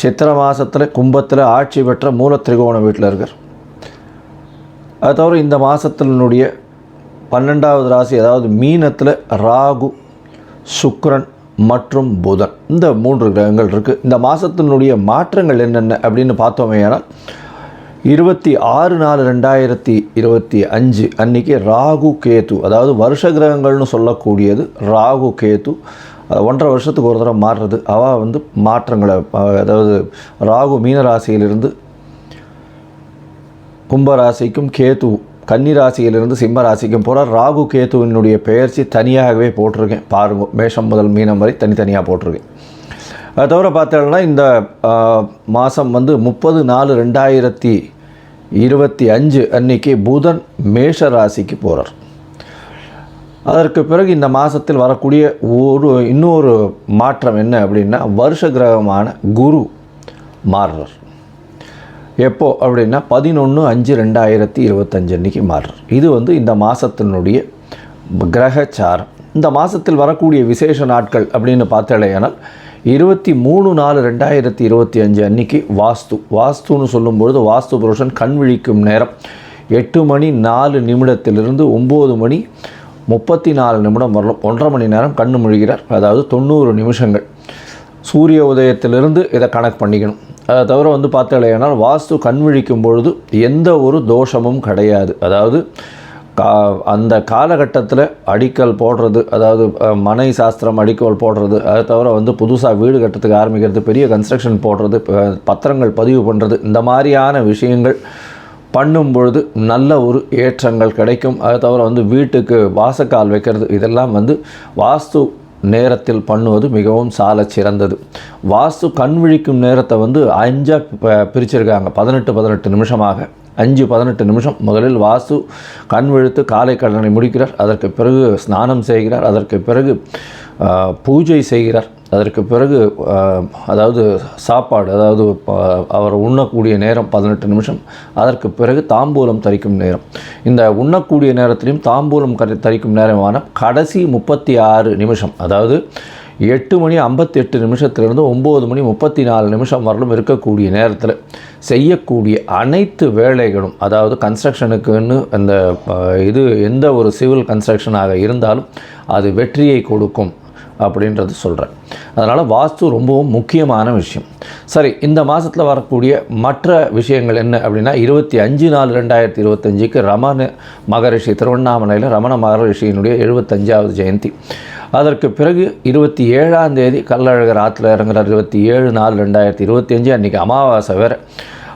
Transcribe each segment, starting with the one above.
சித்திர மாதத்தில் கும்பத்தில் ஆட்சி பெற்ற மூல திரிகோண வீட்டில் இருக்கார். அது தவிர இந்த மாதத்தினுடைய பன்னெண்டாவது ராசி அதாவது மீனத்தில் ராகு சுக்ரன் மற்றும் புதன். இந்த மூன்று கிரகங்கள் இருக்குது இந்த மாதத்தினுடைய மாற்றங்கள் என்னென்ன அப்படின்னு பார்த்தோமே ஆனால் இருபத்தி ஆறு நாலு ரெண்டாயிரத்தி இருபத்தி அஞ்சு அன்றைக்கி ராகு கேது அதாவது வருஷ கிரகங்கள்னு சொல்லக்கூடியது ராகு கேது ஒன்றரை வருஷத்துக்கு ஒரு தடவை மாறுறது. அவள் வந்து மாற்றங்களை அதாவது ராகு மீனராசியிலிருந்து கும்பராசிக்கும் கேது கன்னிராசியிலிருந்து சிம்ம ராசிக்கும் போகிறார் ராகு கேத்துவினுடைய பெயர்ச்சி தனியாகவே போட்டிருக்கேன். பாருங்க மேஷம் முதல் மீனம் வரை தனித்தனியாக போட்டிருக்கேன். அது தவிர பார்த்தோம்னா இந்த மாதம் வந்து முப்பது நாலு ரெண்டாயிரத்தி இருபத்தி அஞ்சு அன்னைக்கு புதன் மேஷ ராசிக்கு போகிறார் அதற்கு பிறகு இந்த மாதத்தில் வரக்கூடிய ஒரு இன்னொரு மாற்றம் என்ன அப்படின்னா வருஷ கிரகமான குரு மாறுறார். எப்போ அப்படின்னா பதினொன்று அஞ்சு ரெண்டாயிரத்தி இருபத்தஞ்சு அன்றைக்கி மாறுறார். இது வந்து இந்த மாதத்தினுடைய கிரகச்சாரம். இந்த மாதத்தில் வரக்கூடிய விசேஷ நாட்கள் அப்படின்னு பார்த்தாலேயானால் இருபத்தி மூணு நாலு ரெண்டாயிரத்தி இருபத்தி அஞ்சு அன்றைக்கி வாஸ்து. வாஸ்துன்னு சொல்லும்பொழுது வாஸ்து புருஷன் கண் விழிக்கும் நேரம் எட்டு மணி நாலு நிமிடத்திலிருந்து ஒம்பது மணி முப்பத்தி நாலு நிமிடம் வரலாம். ஒன்றரை மணி நேரம் கண்ணு முழுகிறார். அதாவது தொண்ணூறு நிமிஷங்கள். சூரிய உதயத்திலிருந்து இதை கணக்கு பண்ணிக்கணும். அதை தவிர வந்து பார்த்தாலேனால் வாஸ்து கண் விழிக்கும் பொழுது எந்த ஒரு தோஷமும் கிடையாது. அதாவது கா அந்த காலகட்டத்தில் அடிக்கல் போடுறது அதாவது மனை சாஸ்திரம் அடிக்கல் போடுறது அதை தவிர வந்து புதுசாக வீடு கட்டுறதுக்கு ஆரம்பிக்கிறது பெரிய கன்ஸ்ட்ரக்ஷன் போடுறது பத்திரங்கள் பதிவு பண்ணுறது இந்த மாதிரியான விஷயங்கள் பண்ணும் பொழுது நல்ல ஒரு ஏற்றங்கள் கிடைக்கும். அதை தவிர வந்து வீட்டுக்கு வாசக்கால் வைக்கிறது இதெல்லாம் வந்து வாஸ்து நேரத்தில் பண்ணுவது மிகவும் சால சிறந்தது. வாஸ்து கண் விழிக்கும் நேரத்தை வந்து அஞ்சாக பிரிச்சிருக்காங்க. பதினெட்டு பதினெட்டு நிமிஷமாக. அஞ்சு பதினெட்டு நிமிஷம். முதலில் வாஸ்து கண் விழுத்து காலை கடனை முடிக்கிறார். அதற்கு பிறகு ஸ்நானம் செய்கிறார். அதற்கு பிறகு பூஜை செய்கிறார். அதற்கு பிறகு அதாவது சாப்பாடு அதாவது அவர் உண்ணக்கூடிய நேரம் பதினெட்டு நிமிஷம் அதற்கு பிறகு தாம்பூலம் தரிக்கும் நேரம். இந்த உண்ணக்கூடிய நேரத்திலையும் தாம்பூலம் கரை தரிக்கும் நேரமான கடைசி முப்பத்தி ஆறு நிமிஷம் அதாவது எட்டு மணி ஐம்பத்தி எட்டு நிமிஷத்துலேருந்து ஒம்பது மணி முப்பத்தி நாலு நிமிஷம் வரலும் இருக்கக்கூடிய நேரத்தில் செய்யக்கூடிய அனைத்து வேலைகளும் அதாவது கன்ஸ்ட்ரக்ஷனுக்குன்னு அந்த இது எந்த ஒரு சிவில் கன்ஸ்ட்ரக்ஷனாக இருந்தாலும் அது வெற்றியை கொடுக்கும். அப்படின்றது சொல்கிறேன் அதனால் வாஸ்து ரொம்பவும் முக்கியமான விஷயம். சரி இந்த மாதத்தில் வரக்கூடிய மற்ற விஷயங்கள் என்ன அப்படின்னா இருபத்தி அஞ்சு நாலு ரெண்டாயிரத்தி இருபத்தஞ்சுக்கு ரமண மகரிஷி திருவண்ணாமலையில் ரமண மகரிஷியினுடைய எழுபத்தஞ்சாவது ஜெயந்தி. அதற்கு பிறகு இருபத்தி ஏழாம் தேதி கல்லழகர் ஆற்றுல இறங்குறார். இருபத்தி ஏழு நாலு ரெண்டாயிரத்தி இருபத்தி அஞ்சு அன்றைக்கி அமாவாசை வேறு.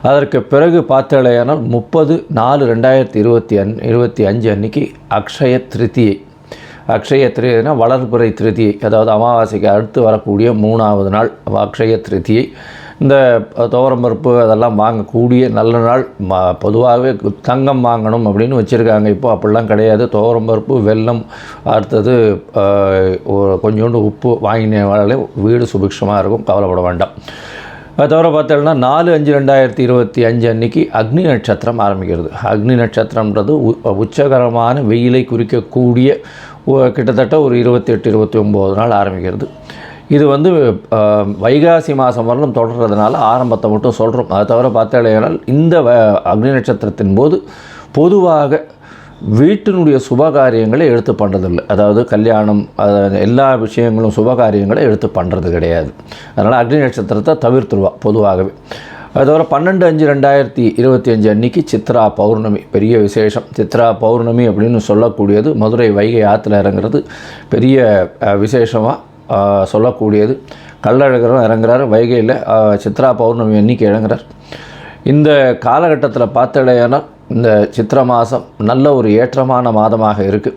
அதற்கு பிறகு பார்த்தாலேயானால் முப்பது நாலு ரெண்டாயிரத்தி இருபத்தி அன் இருபத்தி அஞ்சு அன்றைக்கி அக்ஷய திருத்தியை அக்ஷய திருதினா வளர்புறை திருதியை அதாவது அமாவாசைக்கு அடுத்து வரக்கூடிய மூணாவது நாள் அக்ஷய திருதியை இந்த துவரம்பருப்பு அதெல்லாம் வாங்கக்கூடிய நல்ல நாள். ம பொதுவாகவே தங்கம் வாங்கணும் அப்படின்னு வச்சுருக்காங்க. இப்போ அப்படிலாம் கிடையாது. துவரம்பருப்பு வெல்லம் அடுத்தது ஒரு கொஞ்சோண்டு உப்பு வாங்கினாலே வீடு சுபிக்ஷமாக இருக்கும். கவலைப்பட வேண்டாம். அது தவிர பார்த்தோம்னா நாலு அஞ்சு ரெண்டாயிரத்தி இருபத்தி அஞ்சு அன்னைக்கு அக்னி நட்சத்திரம் ஆரம்பிக்கிறது. அக்னி நட்சத்திரம்ன்றது உ- உச்சகரமான வெயிலை குறிக்கக்கூடிய கிட்டத்தட்ட ஒரு இருபத்தெட்டு இருபத்தி ஒம்பது நாள் ஆரம்பிக்கிறது. இது வந்து வைகாசி மாதம் வரலும் தொடர்றதுனால ஆரம்பத்தை மட்டும் சொல்கிறோம் அதை தவிர பார்த்தாலேயானால் இந்த வ- அக்னி நட்சத்திரத்தின் போது பொதுவாக வீட்டினுடைய சுபகாரியங்களை எடுத்து பண்ணுறதில்லை அதாவது கல்யாணம் எல்லா விஷயங்களும் சுபகாரியங்களை எடுத்து பண்ணுறது கிடையாது. அதனால் அக்னி நட்சத்திரத்தை தவிர்த்துருவா பொதுவாகவே. அது தவிர பன்னெண்டு அஞ்சு ரெண்டாயிரத்தி இருபத்தி அஞ்சு அன்னைக்கு சித்ரா பௌர்ணமி. பெரிய விசேஷம். சித்ரா பௌர்ணமி அப்படின்னு சொல்லக்கூடியது. மதுரை வைகை ஆற்றுல இறங்குறது பெரிய விசேஷமாக சொல்லக்கூடியது. கள்ளழகரும் இறங்குறாரு. வைகையில் சித்ரா பௌர்ணமி அன்னைக்கு இறங்குறார். இந்த காலகட்டத்தில் பார்த்தடையானால் இந்த சித்திர மாதம் நல்ல ஒரு ஏற்றமான மாதமாக இருக்குது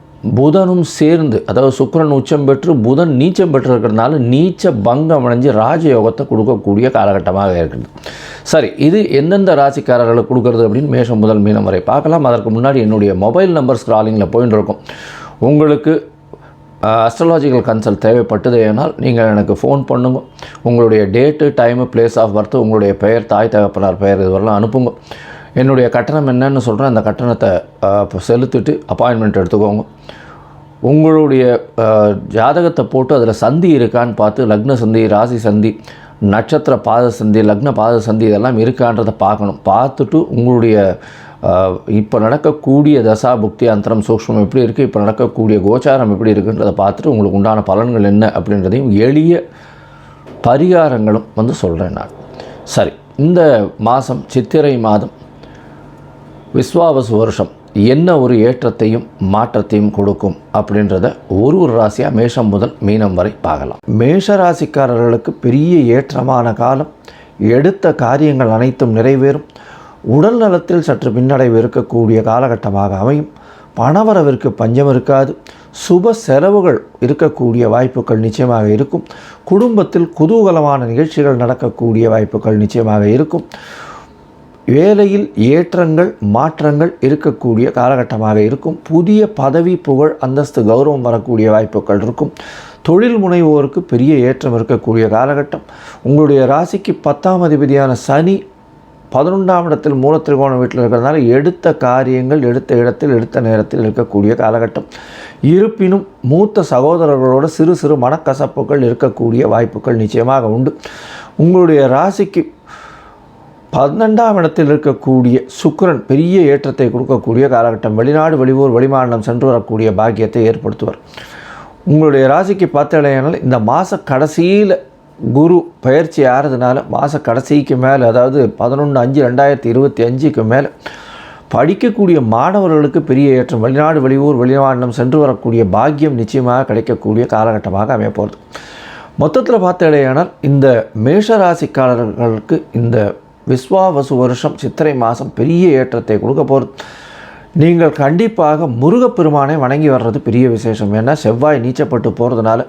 புதனும் சேர்ந்து அதாவது சுக்கிரன் உச்சம் பெற்று புதன் நீச்சம் பெற்று இருக்கிறதுனால நீச்ச பங்கம் அடைஞ்சு ராஜயோகத்தை கொடுக்கக்கூடிய காலகட்டமாக இருக்குது சரி இது எந்தெந்த ராசிக்காரர்களுக்கு கொடுக்குறது அப்படின்னு மேஷம் முதல் மீனம் வரை பார்க்கலாம். அதற்கு முன்னாடி என்னுடைய மொபைல் நம்பர் ஸ்க்ராலிங்கில் போயின்னு இருக்கும். உங்களுக்கு அஸ்ட்ராலாஜிக்கல் கன்சல்ட் தேவைப்பட்டது ஏனால் நீங்கள் எனக்கு ஃபோன் பண்ணுங்க. உங்களுடைய date time place of birth உங்களுடைய பெயர் தாய் தகப்பனார் பெயர் இதுவரெல்லாம் அனுப்புங்க. என்னுடைய கட்டணம் என்னன்னு சொல்கிறேன் அந்த கட்டணத்தை செலுத்திட்டு அப்பாயின்மெண்ட் எடுத்துக்கோங்க. உங்களுடைய ஜாதகத்தை போட்டு அதில் சந்தி இருக்கான்னு பார்த்து லக்ன சந்தி ராசி சந்தி நட்சத்திர பாத சந்தி லக்ன பாத சந்தி இதெல்லாம் இருக்கான்றதை பார்க்கணும். பார்த்துட்டு உங்களுடைய இப்போ நடக்கக்கூடிய தசா புக்தி அந்தரம் சூக்ஷ்மம் எப்படி இருக்குது இப்போ நடக்கக்கூடிய கோச்சாரம் எப்படி இருக்குன்றதை பார்த்துட்டு உங்களுக்கு உண்டான பலன்கள் என்ன அப்படின்றதையும் எளிய பரிகாரங்களும் வந்து சொல்கிறேன் நான். சரி இந்த மாதம் சித்திரை மாதம் விஸ்வாவசு வருஷம் என்ன ஒரு ஏற்றத்தையும் மாற்றத்தையும் கொடுக்கும் அப்படின்றத ஒரு ஒரு ராசியாக மேஷம் முதல் மீனம் வரை பார்க்கலாம். மேஷ ராசிக்காரர்களுக்கு பெரிய ஏற்றமான காலம் எடுத்த காரியங்கள் அனைத்தும் நிறைவேறும் உடல் நலத்தில் சற்று பின்னடைவு இருக்கக்கூடிய காலகட்டமாக அமையும். பணவரவிற்கு பஞ்சம் இருக்காது சுப செலவுகள் இருக்கக்கூடிய வாய்ப்புகள் நிச்சயமாக இருக்கும் குடும்பத்தில் குதூகலமான நிகழ்ச்சிகள் நடக்கக்கூடிய வாய்ப்புகள் நிச்சயமாக இருக்கும். வேலையில் ஏற்றங்கள் மாற்றங்கள் இருக்கக்கூடிய காலகட்டமாக இருக்கும். புதிய பதவி புகழ் அந்தஸ்து கௌரவம் வரக்கூடிய வாய்ப்புகள் இருக்கும். தொழில் முனைவோருக்கு பெரிய ஏற்றம் இருக்கக்கூடிய காலகட்டம். உங்களுடைய ராசிக்கு பத்தாம் அதிபதியான சனி பதினொன்றாம் இடத்தில் மூல மூலத்திரிகோண வீட்டில் இருக்கிறதுனால எடுத்த காரியங்கள் எடுத்த இடத்தில் எடுத்த நேரத்தில் இருக்கக்கூடிய காலகட்டம். இருப்பினும் மூத்த சகோதரர்களோட சிறு சிறு மனக்கசப்புகள் இருக்கக்கூடிய வாய்ப்புகள் நிச்சயமாக உண்டு. உங்களுடைய ராசிக்கு பன்னெண்டாம் இடத்தில் இருக்கக்கூடிய சுக்கிரன் பெரிய ஏற்றத்தை கொடுக்கக்கூடிய காலகட்டம். வெளிநாடு வெளியூர் வெளிமாநிலம் சென்று வரக்கூடிய பாக்கியத்தை ஏற்படுத்துவார். உங்களுடைய ராசிக்கு பார்த்தலையானால் இந்த மாத கடைசியில் குரு பயிற்சி ஆகிறதுனால மாத கடைசிக்கு மேலே அதாவது பதினொன்று அஞ்சு ரெண்டாயிரத்தி இருபத்தி அஞ்சுக்கு மேலே படிக்கக்கூடிய மாணவர்களுக்கு பெரிய ஏற்றம். வெளிநாடு வெளியூர் வெளிமாநிலம் சென்று வரக்கூடிய பாக்கியம் நிச்சயமாக கிடைக்கக்கூடிய காலகட்டமாக அமையப்போகிறது மொத்தத்தில் மொத்தத்தில் பார்த்தடையானால் இந்த மேஷ ராசிக்காரர்களுக்கு இந்த விஸ்வாவசு வருஷம் சித்திரை மாதம் பெரிய ஏற்றத்தை கொடுக்க போகிறது நீங்கள் கண்டிப்பாக முருகப்பெருமானை வணங்கி வர்றது பெரிய விசேஷம். ஏன்னா செவ்வாய் நீச்சப்பட்டு போகிறதுனால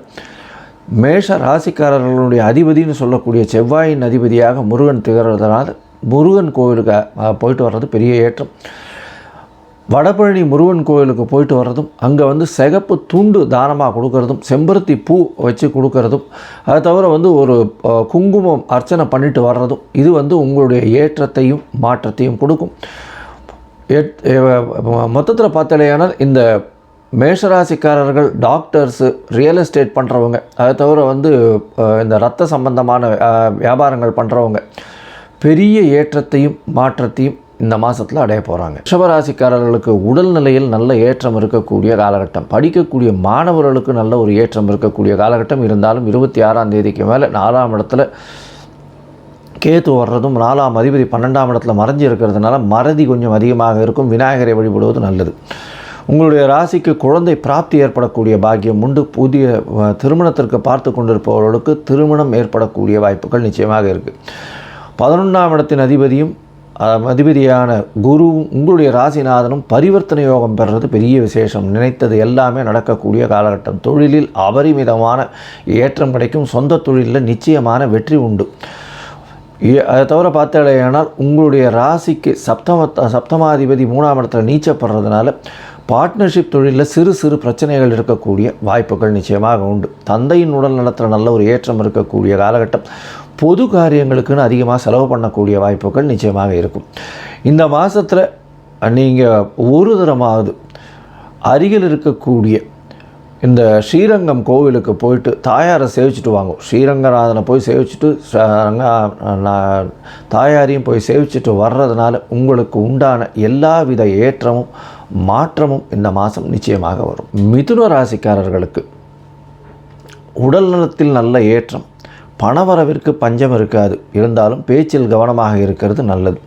மேஷ ராசிக்காரர்களுடைய அதிபதின்னு சொல்லக்கூடிய செவ்வாயின் அதிபதியாக முருகன் திகழ்றதுனால முருகன் கோவிலுக்கு போயிட்டு வர்றது பெரிய ஏற்றம். வடபழனி முருகன் கோயிலுக்கு போயிட்டு வர்றதும் அங்கே வந்து சிகப்பு துண்டு தானமாக கொடுக்கறதும் செம்பருத்தி பூ வச்சு கொடுக்கறதும் அதை தவிர வந்து ஒரு குங்குமம் அர்ச்சனை பண்ணிட்டு வர்றதும் இது வந்து உங்களுடைய ஏற்றத்தையும் மாற்றத்தையும் கொடுக்கும். மொத்தத்தில் பார்த்தாலேயானால் இந்த மேஷராசிக்காரர்கள் டாக்டர்ஸு ரியல் எஸ்டேட் பண்ணுறவங்க அதை தவிர வந்து இந்த ரத்த சம்பந்தமான வியாபாரங்கள் பண்ணுறவங்க பெரிய ஏற்றத்தையும் மாற்றத்தையும் இந்த மாதத்தில் அடைய போகிறாங்க ரிஷபராசிக்காரர்களுக்கு உடல்நிலையில் நல்ல ஏற்றம் இருக்கக்கூடிய காலகட்டம். படிக்கக்கூடிய மாணவர்களுக்கு நல்ல ஒரு ஏற்றம் இருக்கக்கூடிய காலகட்டம். இருந்தாலும் இருபத்தி ஆறாம் தேதிக்கு மேலே நாலாம் இடத்துல கேத்து வர்றதும் நாலாம் அதிபதி பன்னெண்டாம் இடத்துல மறைஞ்சு இருக்கிறதுனால மறதி கொஞ்சம் அதிகமாக இருக்கும். விநாயகரை வழிபடுவது நல்லது. உங்களுடைய ராசிக்கு குழந்தை பிராப்தி ஏற்படக்கூடிய பாக்கியம் உண்டு. புதிய திருமணத்திற்கு பார்த்து கொண்டிருப்பவர்களுக்கு திருமணம் ஏற்படக்கூடிய வாய்ப்புகள் நிச்சயமாக இருக்குது பதினொன்றாம் இடத்தின் அதிபதியும் அதிபதியான குரு உங்களுடைய ராசிநாதனும் பரிவர்த்தனை யோகம் பெறுறது பெரிய விசேஷம். நினைத்தது எல்லாமே நடக்கக்கூடிய காலகட்டம். தொழிலில் அபரிமிதமான ஏற்றம் கிடைக்கும். சொந்த தொழிலில் நிச்சயமான வெற்றி உண்டு. அதை தவிர பார்த்தாலேயானால் உங்களுடைய ராசிக்கு சப்தம சப்தமாதிபதி மூணாம் இடத்துல நீச்சப்படுறதுனால பார்ட்னர்ஷிப் தொழிலில் சிறு சிறு பிரச்சனைகள் இருக்கக்கூடிய வாய்ப்புகள் நிச்சயமாக உண்டு. தந்தையின் உடல் நலத்தில் நல்ல ஒரு ஏற்றம் இருக்கக்கூடிய காலகட்டம். பொது காரியங்களுக்குன்னு அதிகமாக செலவு பண்ணக்கூடிய வாய்ப்புகள் நிச்சயமாக இருக்கும். இந்த மாதத்தில் நீங்கள் ஒரு தரமாவது அருகில் இருக்கக்கூடிய இந்த ஸ்ரீரங்கம் கோவிலுக்கு போயிட்டு தாயாரை சேவிச்சுட்டு வாங்க. ஸ்ரீரங்கநாதனை போய் சேவிச்சுட்டு நான் தாயாரையும் போய் சேவிச்சுட்டு வர்றதுனால உங்களுக்கு உண்டான எல்லாவித ஏற்றமும் மாற்றமும் இந்த மாதம் நிச்சயமாக வரும். மிதுன ராசிக்காரர்களுக்கு உடல் நலத்தில் நல்ல ஏற்றம் பணவரவிற்கு பஞ்சம் இருக்காது. இருந்தாலும் பேச்சில் கவனமாக இருக்கிறது நல்லது.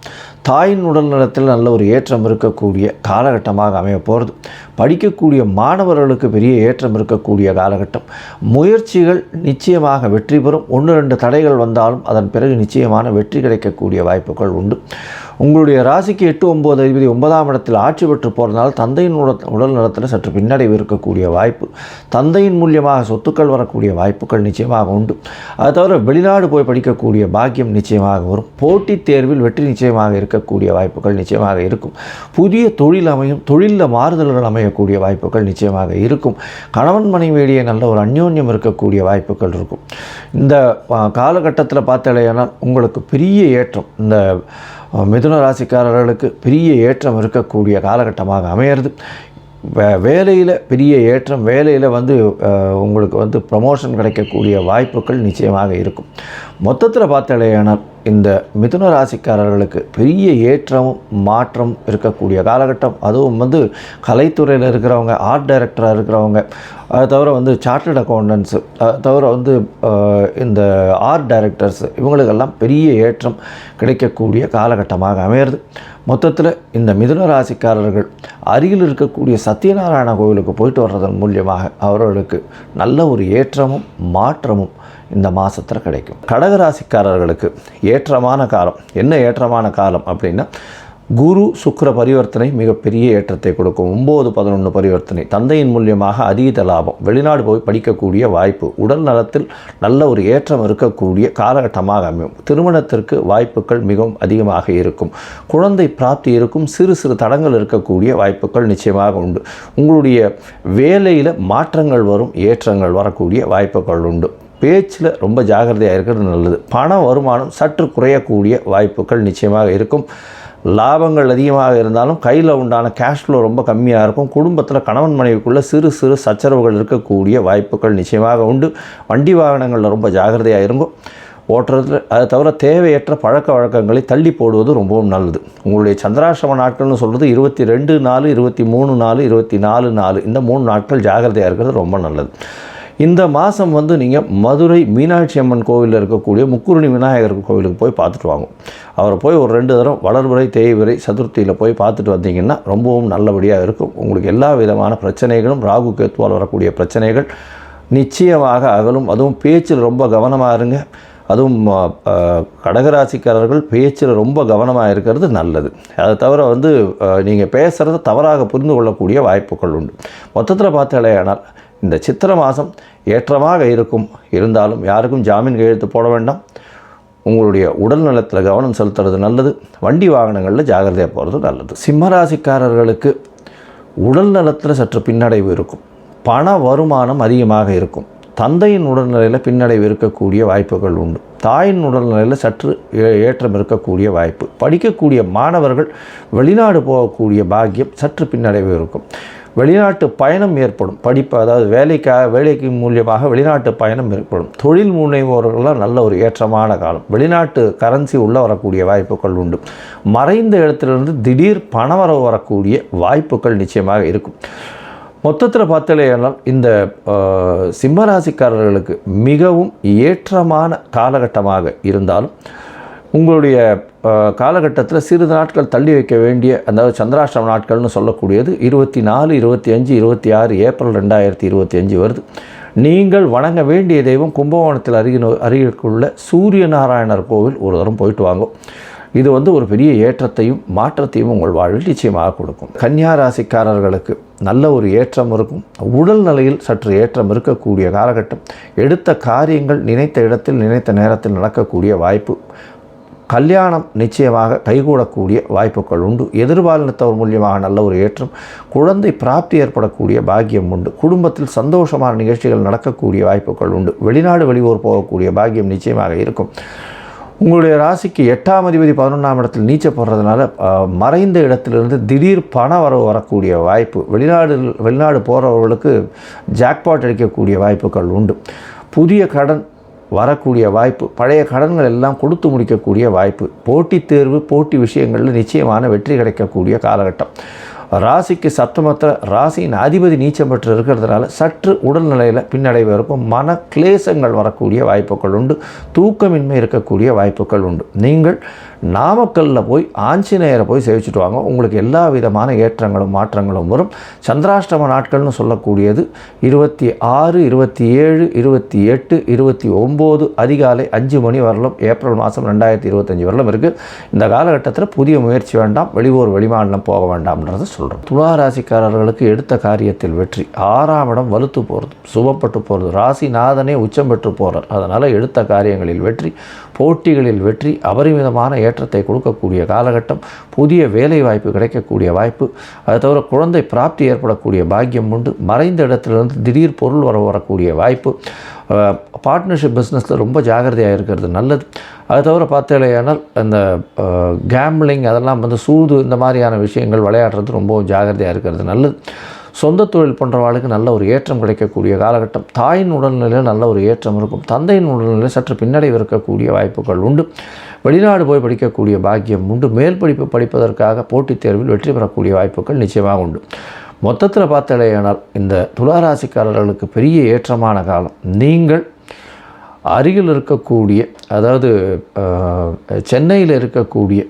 தாயின் உடல் நலத்தில் நல்ல ஒரு ஏற்றம் இருக்கக்கூடிய காலகட்டமாக அமைய போகிறது. படிக்கக்கூடிய மாணவர்களுக்கு பெரிய ஏற்றம் இருக்கக்கூடிய காலகட்டம். முயற்சிகள் நிச்சயமாக வெற்றி பெறும். ஒன்று ரெண்டு தடைகள் வந்தாலும் அதன் பிறகு நிச்சயமான வெற்றி கிடைக்கக்கூடிய வாய்ப்புகள் உண்டு. உங்களுடைய ராசிக்கு எட்டு ஒம்பது அதிபதி ஒன்பதாம் இடத்தில் ஆட்சி பெற்று போகிறதுனால தந்தையின் உடல் உடல் நலத்தில் சற்று பின்னடைவு இருக்கக்கூடிய வாய்ப்பு. தந்தையின் மூலியமாக சொத்துக்கள் வரக்கூடிய வாய்ப்புகள் நிச்சயமாக உண்டு. அது தவிர வெளிநாடு போய் படிக்கக்கூடிய பாக்கியம் நிச்சயமாக வரும். போட்டித் தேர்வில் வெற்றி நிச்சயமாக இருக்கக்கூடிய வாய்ப்புகள் நிச்சயமாக இருக்கும். புதிய தொழில் அமையும் தொழிலில் மாறுதல்கள் அமையக்கூடிய வாய்ப்புகள் நிச்சயமாக இருக்கும். கணவன் மனைவியிடையே நல்ல ஒரு அந்யோன்யம் இருக்கக்கூடிய வாய்ப்புகள் இருக்கும். இந்த காலகட்டத்தில் பார்த்தாலேயானால் உங்களுக்கு பெரிய ஏற்றம். இந்த மிதுன ராசிக்காரர்களுக்கு பெரிய ஏற்றம் இருக்கக்கூடிய காலகட்டமாக அமையிறது. வே வேலையில் பெரிய ஏற்றம் வேலையில் வந்து உங்களுக்கு வந்து ப்ரமோஷன் கிடைக்கக்கூடிய வாய்ப்புகள் நிச்சயமாக இருக்கும். மொத்தத்தில் பார்த்தாலேயானால் இந்த மிதுன ராசிக்காரர்களுக்கு பெரிய ஏற்றமும் மாற்றம் இருக்கக்கூடிய காலகட்டம். அதுவும் வந்து கலைத்துறையில் இருக்கிறவங்க ஆர்ட் டைரக்டராக இருக்கிறவங்க. அது தவிர வந்து சார்ட்டர்ட் அக்கௌண்டன்ஸு அது தவிர வந்து இந்த ஆர்ட் டைரக்டர்ஸ் இவங்களுக்கெல்லாம் பெரிய ஏற்றம் கிடைக்கக்கூடிய காலகட்டமாக அமையிறது. மொத்தத்தில் இந்த மிதுன ராசிக்காரர்கள் அருகில் இருக்கக்கூடிய சத்யநாராயண கோவிலுக்கு போயிட்டு வர்றதன் மூலியமாக அவர்களுக்கு நல்ல ஒரு ஏற்றமும் மாற்றமும் இந்த மாதத்தில் கிடைக்கும். கடகராசிக்காரர்களுக்கு ஏற்றமான காலம். என்ன ஏற்றமான காலம் அப்படின்னா குரு சுக்கர பரிவர்த்தனை மிகப்பெரிய ஏற்றத்தை கொடுக்கும். ஒம்பது பதினொன்று பரிவர்த்தனை. தந்தையின் மூலியமாக அதீத லாபம். வெளிநாடு போய் படிக்கக்கூடிய வாய்ப்பு. உடல் நலத்தில் நல்ல ஒரு ஏற்றம் இருக்கக்கூடிய காலகட்டமாக அமையும். திருமணத்திற்கு வாய்ப்புகள் மிகவும் அதிகமாக இருக்கும். குழந்தை பிராப்தி இருக்கும். சிறு சிறு தடங்கள் இருக்கக்கூடிய வாய்ப்புகள் நிச்சயமாக உண்டு. உங்களுடைய வேலையில் மாற்றங்கள் வரும் ஏற்றங்கள் வரக்கூடிய வாய்ப்புகள் உண்டு. பேச்சில் ரொம்ப ஜாகிரதையாக இருக்கிறது நல்லது. பண வருமானம் சற்று குறையக்கூடிய வாய்ப்புகள் நிச்சயமாக இருக்கும். லாபங்கள் அதிகமாக இருந்தாலும் கையில் உண்டான கேஷ் ஃப்ளோ ரொம்ப கம்மியாக இருக்கும். குடும்பத்தில் கணவன் மனைவிக்குள்ளே சிறு சிறு சச்சரவுகள் இருக்கக்கூடிய வாய்ப்புகள் நிச்சயமாக உண்டு. வண்டி வாகனங்களில் ரொம்ப ஜாகிரதையாக இருக்கும் ஓட்டுறதுல அதை தவிர தேவையற்ற பழக்க வழக்கங்களை தள்ளி போடுவது ரொம்பவும் நல்லது. உங்களுடைய சந்திராசிரம நாட்கள்னு சொல்கிறது இருபத்தி ரெண்டு நாலு இருபத்தி மூணு நாலு இருபத்தி நாலு நாலு. இந்த மூணு நாட்கள் ஜாகிரதையாக இருக்கிறது ரொம்ப நல்லது. இந்த மாதம் வந்து நீங்கள் மதுரை மீனாட்சி அம்மன் கோவிலில் இருக்கக்கூடிய முக்குருணி விநாயகர் கோவிலுக்கு போய் பார்த்துட்டு வாங்க. அவரை போய் ஒரு ரெண்டு தரம் வளர்வரை தேய்விரை சதுர்த்தியில் போய் பார்த்துட்டு வந்தீங்கன்னா ரொம்பவும் நல்லபடியாக இருக்கும். உங்களுக்கு எல்லா விதமான பிரச்சனைகளும் ராகு கேத்துவால் வரக்கூடிய பிரச்சனைகள் நிச்சயமாக அகலும். அதுவும் பேச்சில் ரொம்ப கவனமாக இருங்க. அதுவும் கடகராசிக்காரர்கள் பேச்சில் ரொம்ப கவனமாக இருக்கிறது நல்லது. அதை தவிர வந்து நீங்கள் பேசுகிறத தவறாக புரிந்து கொள்ளக்கூடிய வாய்ப்புகள் உண்டு. மொத்தத்தில் பார்த்தாலேயானால் இந்த சித்திர மாதம் ஏற்றமாக இருக்கும். இருந்தாலும் யாருக்கும் ஜாமீன் கையெழுத்து போட வேண்டாம். உங்களுடைய உடல் நலத்தில் கவனம் செலுத்துறது நல்லது. வண்டி வாகனங்களில் ஜாகிரதையாக போகிறது நல்லது. சிம்மராசிக்காரர்களுக்கு உடல் நலத்தில் சற்று பின்னடைவு இருக்கும். பண வருமானம் அதிகமாக இருக்கும். தந்தையின் உடல்நிலையில் பின்னடைவு இருக்கக்கூடிய வாய்ப்புகள் உண்டு. தாயின் உடல்நிலையில் சற்று ஏ- ஏற்றம் இருக்கக்கூடிய வாய்ப்பு. படிக்கக்கூடிய மாணவர்கள் வெளிநாடு போகக்கூடிய பாக்கியம் சற்று பின்னடைவு இருக்கும். வெளிநாட்டு பயணம் ஏற்படும். படிப்பு அதாவது வேலைக்காக வேலைக்கு மூலியமாக வெளிநாட்டு பயணம் ஏற்படும். தொழில் முனைவோர்கள்லாம் நல்ல ஒரு ஏற்றமான காலம். வெளிநாட்டு கரன்சி உள்ள வரக்கூடிய வாய்ப்புகள் உண்டு. மறைந்த இடத்திலிருந்து திடீர் பணவரவு வரக்கூடிய வாய்ப்புகள் நிச்சயமாக இருக்கும். மொத்தத்தில் பார்த்தாலேயானால் இந்த சிம்மராசிக்காரர்களுக்கு மிகவும் ஏற்றமான காலகட்டமாக இருந்தாலும் உங்களுடைய காலகட்டத்தில் சிறிது நாட்கள் தள்ளி வைக்க வேண்டிய அதாவது சந்திராஷ்டிரம நாட்கள்னு சொல்லக்கூடியது இருபத்தி நாலு இருபத்தி அஞ்சு இருபத்தி ஆறு ஏப்ரல் ரெண்டாயிரத்தி இருபத்தி அஞ்சு வருது. நீங்கள் வணங்க வேண்டிய தெய்வம் கும்பகோணத்தில் அருகின அருகிலுள்ள சூரிய நாராயணர் கோவில் ஒரு தரம் போயிட்டு வாங்கும் இது வந்து ஒரு பெரிய ஏற்றத்தையும் மாற்றத்தையும் உங்கள் வாழ்வில் நிச்சயமாக கொடுக்கும். கன்னியா ராசிக்காரர்களுக்கு நல்ல ஒரு ஏற்றம் இருக்கும். உடல் நிலையில் சற்று ஏற்றம் இருக்கக்கூடிய காலகட்டம். எடுத்த காரியங்கள் நினைத்த இடத்தில் நினைத்த நேரத்தில் நடக்கக்கூடிய வாய்ப்பு. கல்யாணம் நிச்சயமாக கைகூடக்கூடிய வாய்ப்புகள் உண்டு. எதிர்பாலினத்தவர் மூலியமாக நல்ல ஒரு ஏற்றம் குழந்தை பிராப்தி ஏற்படக்கூடிய பாக்கியம் உண்டு. குடும்பத்தில் சந்தோஷமான நிகழ்ச்சிகள் நடக்கக்கூடிய வாய்ப்புகள் உண்டு. வெளிநாடு வெளியூர் போகக்கூடிய பாக்கியம் நிச்சயமாக இருக்கும். உங்களுடைய ராசிக்கு எட்டாம் அதிபதி பதினொன்றாம் இடத்தில் நீச்ச போடுறதுனால மறைந்த இடத்திலிருந்து திடீர் பண வரவு வரக்கூடிய வாய்ப்பு வெளிநாடு வெளிநாடு போகிறவர்களுக்கு ஜாக்பாட் அடிக்கக்கூடிய வாய்ப்புகள் உண்டு. புதிய கடன் வரக்கூடிய வாய்ப்பு பழைய கடன்கள் எல்லாம் கொடுத்து முடிக்கக்கூடிய வாய்ப்பு போட்டித் தேர்வு போட்டி விஷயங்களில் நிச்சயமான வெற்றி கிடைக்கக்கூடிய காலகட்டம். ராசிக்கு சப்தமத்தில் ராசியின் அதிபதி நீச்சம் பெற்று இருக்கிறதுனால சற்று உடல்நிலையில் பின்னடைவு இருக்கும் மன கிளேசங்கள் வரக்கூடிய வாய்ப்புகள் உண்டு. தூக்கமின்மை இருக்கக்கூடிய வாய்ப்புகள் உண்டு. நீங்கள் நாமக்கல்லில் போய் ஆஞ்சநேயரை போய் சேவிச்சுட்டு வாங்க. உங்களுக்கு எல்லா விதமான ஏற்றங்களும் மாற்றங்களும் வரும். சந்திராஷ்டம நாட்கள்னு சொல்லக்கூடியது இருபத்தி ஆறு இருபத்தி ஏழு இருபத்தி எட்டு இருபத்தி ஒம்பது அதிகாலை அஞ்சு மணி வரலும் ஏப்ரல் மாதம் ரெண்டாயிரத்தி இருபத்தஞ்சி வரலும் இருக்குது இந்த காலகட்டத்தில் புதிய முயற்சி வேண்டாம் வெளியூர் வெளிமாநிலம் போக வேண்டாம்ன்றது சொல்கிறோம் துலா ராசிக்காரர்களுக்கு எடுத்த காரியத்தில் வெற்றி. ஆறாம் இடம் வலுத்து போகிறது சுபப்பட்டு போகிறது ராசிநாதனே உச்சம் பெற்று போகிறார் அதனால் எடுத்த காரியங்களில் வெற்றி. போட்டிகளில் வெற்றி அபரிமிதமான ஏற்றத்தை கொடுக்கக்கூடிய காலகட்டம் புதிய வேலை வாய்ப்பு கிடைக்கக்கூடிய வாய்ப்பு அதை தவிர குழந்தை பிராப்தி ஏற்படக்கூடிய பாக்கியம் உண்டு. மறைந்த இடத்துலேருந்து திடீர் பொருள் வர வரக்கூடிய வாய்ப்பு பார்ட்னர்ஷிப் பிஸ்னஸில் ரொம்ப ஜாகிரதையாக இருக்கிறது நல்லது. அது தவிர பார்த்தேலையானால் அந்த கேம்லிங் அதெல்லாம் வந்து சூது இந்த மாதிரியான விஷயங்கள் விளையாடுறது ரொம்ப ஜாகிரதையாக இருக்கிறது நல்லது. சொந்த தொழில் பண்ணுறவாளுக்கு நல்ல ஒரு ஏற்றம் கிடைக்கக்கூடிய காலகட்டம். தாயின் உடல்நிலையில் நல்ல ஒரு ஏற்றம் இருக்கும். தந்தையின் உடல்நிலையில் சற்று பின்னடைவு இருக்கக்கூடிய வாய்ப்புகள் உண்டு. வெளிநாடு போய் படிக்கக்கூடிய பாக்கியம் உண்டு. மேல் படிப்பு படிப்பதற்காக போட்டித் தேர்வில் வெற்றி பெறக்கூடிய வாய்ப்புகள் நிச்சயமாக உண்டு. மொத்தத்தில் பார்த்தாலேயானால் இந்த துளாராசிக்காரர்களுக்கு பெரிய ஏற்றமான காலம். நீங்கள் அருகில் இருக்கக்கூடிய அதாவது சென்னையில் இருக்கக்கூடிய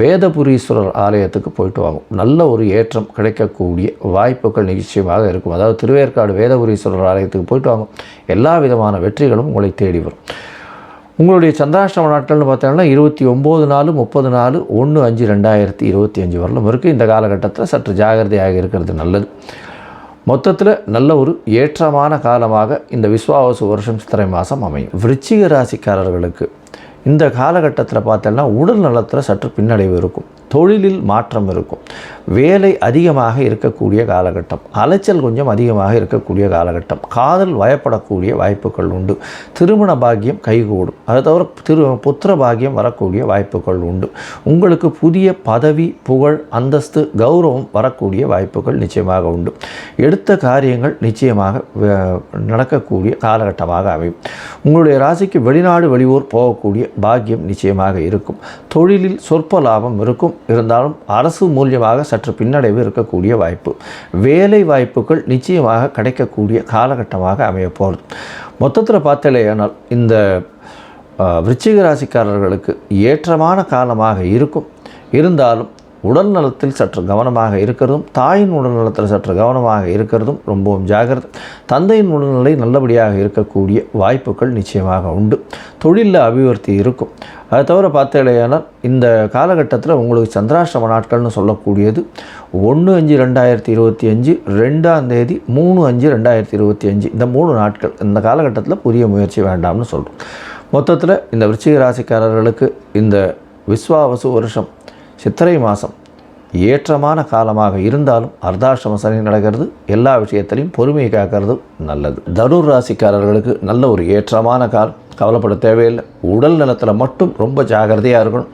வேதபுரீஸ்வரர் ஆலயத்துக்கு போயிட்டு வாங்கும் நல்ல ஒரு ஏற்றம் கிடைக்கக்கூடிய வாய்ப்புகள் நிச்சயமாக இருக்கும். அதாவது திருவேற்காடு வேதபுரீஸ்வரர் ஆலயத்துக்கு போயிட்டு வாங்கும் எல்லா விதமான வெற்றிகளும் உங்களை தேடி வரும். உங்களுடைய சந்திராஷ்டம நாட்கள்னு பார்த்தோம்னா இருபத்தி ஒம்பது நாலு முப்பது நாலு ஒன்று அஞ்சு ரெண்டாயிரத்தி இருபத்தி அஞ்சு வரலும் இருக்குது இந்த காலகட்டத்தில் சற்று ஜாகிரதையாக இருக்கிறது நல்லது. மொத்தத்தில் நல்ல ஒரு ஏற்றமான காலமாக இந்த விஸ்வாவசு வருஷம் சித்திரை மாதம் அமையும். விருச்சிக ராசிக்காரர்களுக்கு இந்த காலகட்டத்தில் பார்த்தோன்னா உடல் நலத்தில் சற்று பின்னடைவு இருக்கும். தொழிலில் மாற்றம் இருக்கும். வேலை அதிகமாக இருக்கக்கூடிய காலகட்டம் அலைச்சல் கொஞ்சம் அதிகமாக இருக்கக்கூடிய காலகட்டம் காதல் வயப்படக்கூடிய வாய்ப்புகள் உண்டு. திருமண பாக்கியம் கைகூடும். அதை தவிர திரு புத்திர பாக்கியம் வரக்கூடிய வாய்ப்புகள் உண்டு. உங்களுக்கு புதிய பதவி புகழ் அந்தஸ்து கௌரவம் வரக்கூடிய வாய்ப்புகள் நிச்சயமாக உண்டு. எடுத்த காரியங்கள் நிச்சயமாக நடக்கக்கூடிய காலகட்டமாக அமையும். உங்களுடைய ராசிக்கு வெளிநாடு வெளியூர் போகக்கூடிய பாக்கியம் நிச்சயமாக இருக்கும். தொழிலில் சொற்ப லாபம் இருக்கும். இருந்தாலும் அரசு மூலியமாக சற்று பின்னடைவு இருக்கக்கூடிய வாய்ப்பு. வேலை வாய்ப்புகள் நிச்சயமாக கிடைக்கக்கூடிய காலகட்டமாக அமையப்போகிறது மொத்தத்தில் பார்த்தாலேயானால் இந்த விருச்சிக ராசிக்காரர்களுக்கு ஏற்றமான காலமாக இருக்கும். இருந்தாலும் உடல் நலத்தில் சற்று கவனமாக இருக்கிறதும் தாயின் உடல் நலத்தில் சற்று கவனமாக இருக்கிறதும் ரொம்பவும் ஜாகிரதை தந்தையின் உடல்நிலை நல்லபடியாக இருக்கக்கூடிய வாய்ப்புகள் நிச்சயமாக உண்டு. தொழிலில் அபிவிருத்தி இருக்கும். அதை தவிர பார்த்தேலையானால் இந்த காலகட்டத்தில் உங்களுக்கு சந்திராஷ்டம நாட்கள்னு சொல்லக்கூடியது ஒன்று அஞ்சு ரெண்டாயிரத்தி இருபத்தி அஞ்சு ரெண்டாம் தேதி மூணு அஞ்சு ரெண்டாயிரத்தி இருபத்தி அஞ்சு. இந்த மூணு நாட்கள் இந்த காலகட்டத்தில் புதிய முயற்சி வேண்டாம்னு சொல்கிறோம் மொத்தத்தில் இந்த விருச்சிக ராசிக்காரர்களுக்கு இந்த விஸ்வாவசு வருஷம் சித்திரை மாதம் ஏற்றமான காலமாக இருந்தாலும் அர்த்தாஷ்டம சனி நடக்கிறது. எல்லா விஷயத்திலையும் பொறுமையை காக்கிறது நல்லது. தனுர் ராசிக்காரர்களுக்கு நல்ல ஒரு ஏற்றமான காலம். கவலைப்பட தேவையில்லை. உடல் நலத்தில் மட்டும் ரொம்ப ஜாகிரதையாக இருக்கணும்.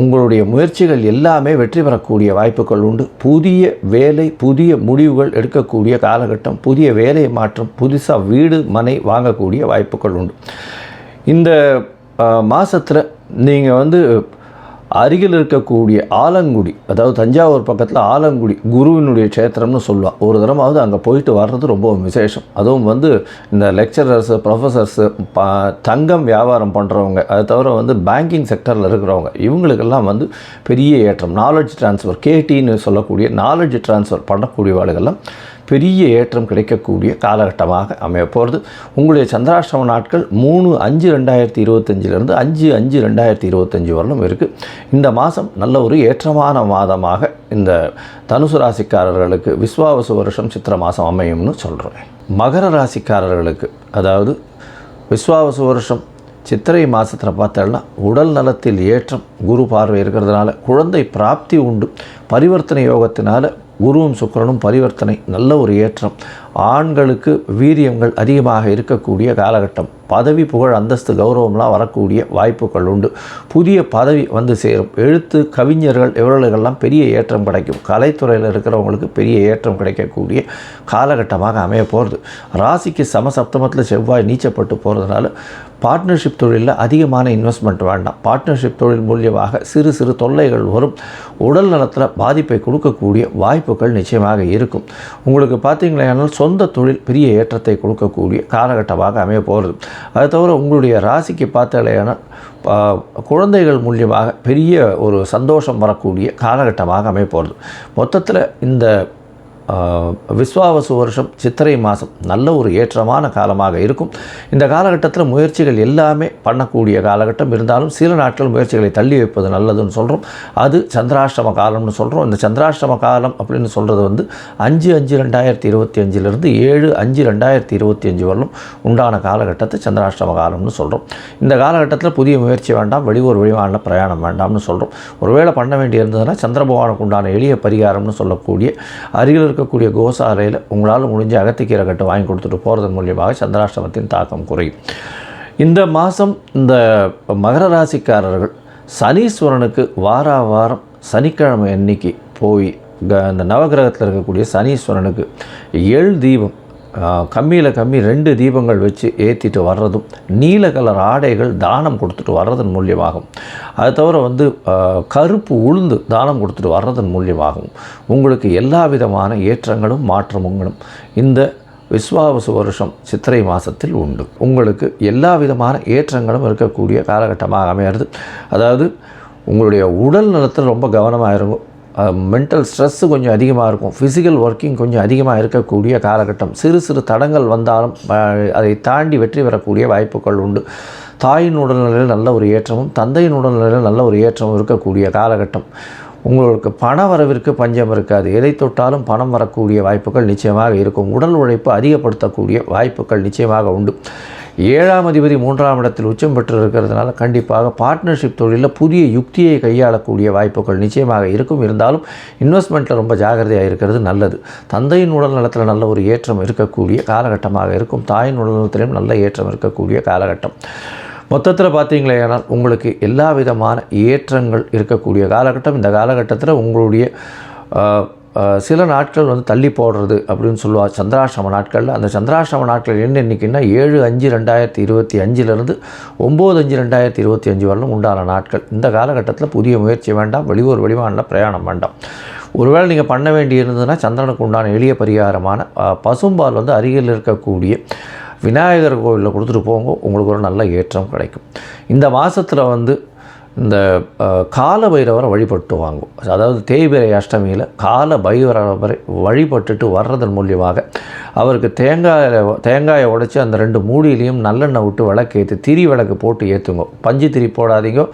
உங்களுடைய முயற்சிகள் எல்லாமே வெற்றி பெறக்கூடிய வாய்ப்புகள் உண்டு. புதிய வேலை புதிய முடிவுகள் எடுக்கக்கூடிய காலகட்டம் புதிய வேலை மாற்றம் புதுசாக வீடு மனை வாங்கக்கூடிய வாய்ப்புகள் உண்டு. இந்த மாதத்தில் நீங்கள் வந்து அருகில் இருக்கக்கூடிய ஆலங்குடி அதாவது தஞ்சாவூர் பக்கத்தில் ஆலங்குடி குருவினுடைய க்ஷேத்திரம்னு சொல்லுவாள் ஒரு தடவாவது அங்கே போயிட்டு வர்றது ரொம்ப விசேஷம். அதுவும் வந்து இந்த லெக்சரர்ஸு ப்ரொஃபஸர்ஸு ப தங்கம் வியாபாரம் பண்ணுறவங்க அது தவிர வந்து பேங்கிங் செக்டரில் இருக்கிறவங்க இவங்களுக்கெல்லாம் வந்து பெரிய ஏற்றம். நாலேஜ் ட்ரான்ஸ்ஃபர் கேடின்னு சொல்லக்கூடிய நாலேஜ் ட்ரான்ஸ்ஃபர் பண்ணக்கூடியவாளுகள்லாம் பெரிய ஏற்றம் கிடைக்கக்கூடிய காலகட்டமாக அமையப்போகிறது உங்களுடைய சந்திராஷ்டம நாட்கள் மூணு அஞ்சு ரெண்டாயிரத்தி இருபத்தஞ்சிலேருந்து அஞ்சு அஞ்சு ரெண்டாயிரத்தி இருபத்தஞ்சி வரலும் இருக்குது இந்த மாதம் நல்ல ஒரு ஏற்றமான மாதமாக இந்த தனுசு ராசிக்காரர்களுக்கு விஸ்வாவசு வருஷம் சித்திர மாதம் அமையும்னு சொல்கிறேன் மகர ராசிக்காரர்களுக்கு அதாவது விஸ்வாவசு வருஷம் சித்திரை மாதத்தில் பார்த்தோம்னா உடல் நலத்தில் ஏற்றம் குரு பார்வை இருக்கிறதுனால குழந்தை பிராப்தி உண்டு. பரிவர்த்தனை யோகத்தினால குருவும் சுக்கிரனும் பரிவர்த்தனை நல்ல ஒரு ஏற்றம். ஆண்களுக்கு வீரியங்கள் அதிகமாக இருக்கக்கூடிய காலகட்டம். பதவி புகழ் அந்தஸ்து கௌரவம்லாம் வரக்கூடிய வாய்ப்புகள் உண்டு. புதிய பதவி வந்து சேரும். எழுத்து கவிஞர்கள் இவர்களுக்கெல்லாம் பெரிய ஏற்றம் கிடைக்கும். கலைத்துறையில் இருக்கிறவங்களுக்கு பெரிய ஏற்றம் கிடைக்கக்கூடிய காலகட்டமாக அமைய போகிறது ராசிக்கு சமசப்தமத்தில் செவ்வாய் நீச்சப்பட்டு போகிறதுனால பார்ட்னர்ஷிப் தொழிலில் அதிகமான இன்வெஸ்ட்மெண்ட் வேண்டாம். பார்ட்னர்ஷிப் தொழில் மூலியமாக சிறு சிறு தொல்லைகள் வரும். உடல் நலத்தில் பாதிப்பை கொடுக்கக்கூடிய வாய்ப்புகள் நிச்சயமாக இருக்கும். உங்களுக்கு பார்த்தீங்களேனால் சொந்த தொழில் பெரிய ஏற்றத்தை கொடுக்கக்கூடிய காலகட்டமாக அமைய போகிறது. அது தவிர உங்களுடைய ராசிக்கு பார்த்தாலேயானால் குழந்தைகள் மூலியமாக பெரிய ஒரு சந்தோஷம் வரக்கூடிய காலகட்டமாக அமைய போகிறது. மொத்தத்தில் இந்த விஸ்வாவசு வருஷம் சித்திரை மாதம் நல்ல ஒரு ஏற்றமான காலமாக இருக்கும். இந்த காலகட்டத்தில் முயற்சிகள் எல்லாமே பண்ணக்கூடிய காலகட்டம் இருந்தாலும் சில நாட்கள் முயற்சிகளை தள்ளி வைப்பது நல்லதுன்னு சொல்கிறோம் அது சந்திராஷ்டம காலம்னு சொல்கிறோம் இந்த சந்திராஷ்டம காலம் அப்படின்னு சொல்கிறது வந்து அஞ்சு அஞ்சு ரெண்டாயிரத்தி இருபத்தி அஞ்சிலிருந்து ஏழு அஞ்சு ரெண்டாயிரத்தி இருபத்தி அஞ்சு வரலும் உண்டான காலகட்டத்தை சந்திராஷ்டம காலம்னு சொல்கிறோம் இந்த காலகட்டத்தில் புதிய முயற்சி வேண்டாம் வெளியூர் வெளிவான பிரயாணம் வேண்டாம்னு சொல்கிறோம் ஒருவேளை பண்ண வேண்டியிருந்ததுன்னா சந்திர பகவானுக்கு உண்டான எளிய பரிகாரம்னு சொல்லக்கூடிய அருகில் இருக்கக்கூடிய கோசாலையில் உங்களால் முடிஞ்ச அகத்திக்கீரை கட்டு வாங்கி கொடுத்துட்டு போகிறதன் மூலியமாக சந்திராஷ்டமத்தின் தாக்கம் குறையும். இந்த மாதம் இந்த மகர ராசிக்காரர்கள் சனீஸ்வரனுக்கு வார வாரம் சனிக்கிழமை அன்னைக்கு போய் இந்த நவகிரகத்தில் இருக்கக்கூடிய சனீஸ்வரனுக்கு ஏழு தீபம் கம்மியில் கம்மி ரெண்டு தீபங்கள் வச்சு ஏற்றிட்டு வர்றதும் நீல கலர் ஆடைகள் தானம் கொடுத்துட்டு வர்றதன் மூலியமாகும். அது தவிர வந்து கருப்பு உளுந்து தானம் கொடுத்துட்டு வர்றதன் மூலியமாகும். உங்களுக்கு எல்லா விதமான ஏற்றங்களும் மாற்றமுங்களும் இந்த விஸ்வாவசு வருஷம் சித்திரை மாதத்தில் உண்டு. உங்களுக்கு எல்லா விதமான ஏற்றங்களும் இருக்கக்கூடிய காலகட்டமாக அமையிறது. அதாவது உங்களுடைய உடல் நலத்தில் ரொம்ப கவனமாக இருக்கும் மென்டல் ஸ்ட்ரெஸ்ஸு கொஞ்சம் அதிகமாக இருக்கும். ஃபிசிக்கல் ஒர்க்கிங் கொஞ்சம் அதிகமாக இருக்கக்கூடிய காலகட்டம். சிறு சிறு தடங்கள் வந்தாலும் அதை தாண்டி வெற்றி பெறக்கூடிய வாய்ப்புகள் உண்டு. தாயின் உடல்நிலையில் நல்ல ஒரு ஏற்றமும் தந்தையின் உடல்நிலையில் நல்ல ஒரு ஏற்றமும் இருக்கக்கூடிய காலகட்டம். உங்களுக்கு பண வரவிற்கு பஞ்சம் இருக்காது. எதை தொட்டாலும் பணம் வரக்கூடிய வாய்ப்புகள் நிச்சயமாக இருக்கும். உடல் உழைப்பு அதிகப்படுத்தக்கூடிய வாய்ப்புகள் நிச்சயமாக உண்டு. ஏழாம் அதிபதி மூன்றாம் இடத்தில் உச்சம் பெற்று இருக்கிறதுனால கண்டிப்பாக பார்ட்னர்ஷிப் தொழிலில் புதிய யுக்தியை கையாளக்கூடிய வாய்ப்புகள் நிச்சயமாக இருக்கும். இருந்தாலும் இன்வெஸ்ட்மெண்ட்டில் ரொம்ப ஜாகிரதையாக இருக்கிறது நல்லது. தந்தையின் உடல் நலத்தில் நல்ல ஒரு ஏற்றம் இருக்கக்கூடிய காலகட்டமாக இருக்கும். தாயின் உடல் நலத்திலையும் நல்ல ஏற்றம் இருக்கக்கூடிய காலகட்டம். மொத்தத்தில் பார்த்தீங்களே ஆனால் உங்களுக்கு எல்லா விதமான ஏற்றங்கள் இருக்கக்கூடிய காலகட்டம். இந்த காலகட்டத்தில் உங்களுடைய சில நாட்கள் வந்து தள்ளி போடுறது அப்படின்னு சொல்லுவாள் சந்திராசிரம நாட்களில். அந்த சந்திராசிரம நாட்கள் என்ன இன்றைக்கின்னா ஏழு அஞ்சு ரெண்டாயிரத்தி இருபத்தி அஞ்சிலிருந்து ஒம்பது அஞ்சு ரெண்டாயிரத்தி இருபத்தி அஞ்சு வரலும் உண்டான நாட்கள். இந்த காலகட்டத்தில் புதிய முயற்சி வேண்டாம் வெளியூர் வெளிமாநில பிரயாணம் வேண்டாம். ஒருவேளை நீங்கள் பண்ண வேண்டி இருந்ததுன்னா சந்திரனுக்கு உண்டான எளிய பரிகாரமான பசும்பால் வந்து அருகில் இருக்கக்கூடிய விநாயகர் கோவிலில் கொடுத்துட்டு போங்க. உங்களுக்கு ஒரு நல்ல ஏற்றம் கிடைக்கும். இந்த மாதத்தில் வந்து இந்த கால பைரவரை வழிபட்டு வாங்கும். அதாவது தேய்பிரை அஷ்டமியில் கால பைரவரை வழிபட்டுட்டு வர்றதன் மூலியமாக அவருக்கு தேங்காயில் தேங்காயை உடைச்சி அந்த ரெண்டு மூடியிலையும் நல்லெண்ணெய் விட்டு விளக்கேற்று திரி விளக்கு போட்டு ஏற்றுங்க பஞ்சு திரி போடாதீங்க.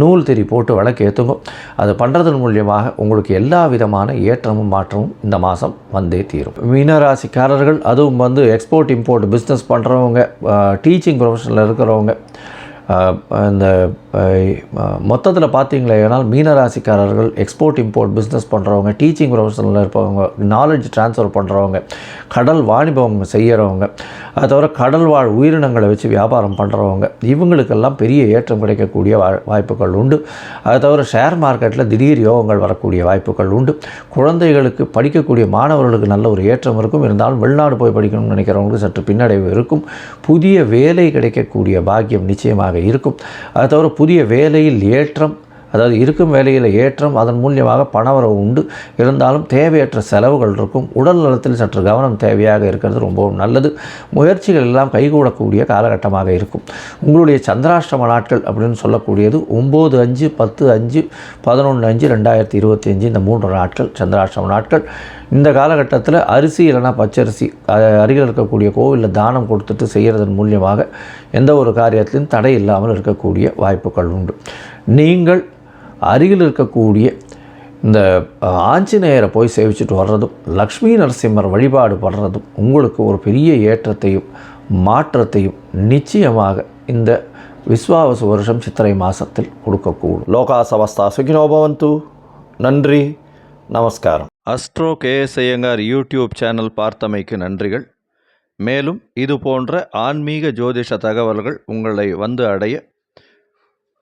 நூல் திரி போட்டு விளக்கு ஏற்றுங்க அது பண்ணுறதன் மூலியமாக உங்களுக்கு எல்லா விதமான ஏற்றமும் மாற்றமும் இந்த மாதம் வந்தே தீரும். மீனராசிக்காரர்கள் அதுவும் வந்து எக்ஸ்போர்ட் இம்போர்ட் பிஸ்னஸ் பண்ணுறவங்க டீச்சிங் ப்ரொஃபஷனில் இருக்கிறவங்க இந்த மொத்தத்தில் பார்த்தீங்களே ஏன்னால் மீனராசிக்காரர்கள் எக்ஸ்போர்ட் இம்போர்ட் பிஸ்னஸ் பண்ணுறவங்க டீச்சிங் ப்ரொஃபஷனில் இருப்பவங்க நாலேஜ் ட்ரான்ஸ்ஃபர் பண்ணுறவங்க கடல் வாணிபம் செய்கிறவங்க அதை தவிர கடல் வாழ் உயிரினங்களை வச்சு வியாபாரம் பண்ணுறவங்க இவங்களுக்கெல்லாம் பெரிய ஏற்றம் கிடைக்கக்கூடிய வாய்ப்புகள் உண்டு. அதை தவிர ஷேர் மார்க்கெட்டில் திடீர் யோகங்கள் வரக்கூடிய வாய்ப்புகள் உண்டு. குழந்தைகளுக்கு படிக்கக்கூடிய மாணவர்களுக்கு நல்ல ஒரு ஏற்றம் இருக்கும். இருந்தாலும் வெளிநாடு போய் படிக்கணும்னு நினைக்கிறவங்களுக்கு சற்று பின்னடைவு இருக்கும். புதிய வேலை கிடைக்கக்கூடிய பாக்கியம் நிச்சயமாக இருக்கும். அதை தவிர புதிய வேலையில் ஏற்றம் அதாவது இருக்கும் வேலையில் ஏற்றம் அதன் மூலியமாக பணவரவு உண்டு. இருந்தாலும் தேவையற்ற செலவுகள் இருக்கும். உடல் நலத்தில் சற்று கவனம் தேவையாக இருக்கிறது ரொம்பவும் நல்லது. முயற்சிகள் எல்லாம் கைகூடக்கூடிய காலகட்டமாக இருக்கும். உங்களுடைய சந்திராஷ்டம நாட்கள் அப்படின்னு சொல்லக்கூடியது ஒம்பது அஞ்சு பத்து அஞ்சு பதினொன்று அஞ்சு ரெண்டாயிரத்தி இருபத்தி அஞ்சு இந்த மூன்று நாட்கள் சந்திராஷ்டம நாட்கள். இந்த காலகட்டத்தில் அரிசி இல்லைனா பச்சரிசி அருகில் இருக்கக்கூடிய கோவிலில் தானம் கொடுத்துட்டு செய்கிறதன் மூலியமாக எந்த ஒரு காரியத்திலும் தடை இல்லாமல் இருக்கக்கூடிய வாய்ப்புகள் உண்டு. நீங்கள் அருகில் இருக்கக்கூடிய இந்த ஆஞ்சநேயரை போய் சேவிச்சுட்டு வர்றதும் லக்ஷ்மி நரசிம்மர் வழிபாடு பண்ணுறதும் உங்களுக்கு ஒரு பெரிய ஏற்றத்தையும் மாற்றத்தையும் நிச்சயமாக இந்த விஸ்வாவசு வருஷம் சித்திரை மாதத்தில் கொடுக்கக்கூடும். லோகா சவஸ்தா சுகினோபவந்து நன்றி. நமஸ்காரம். Astro KS Iyengar YouTube channel பார்த்தமைக்கு நன்றிகள். மேலும் இது போன்ற ஆன்மீக ஜோதிஷ தகவல்கள் உங்களை வந்து அடைய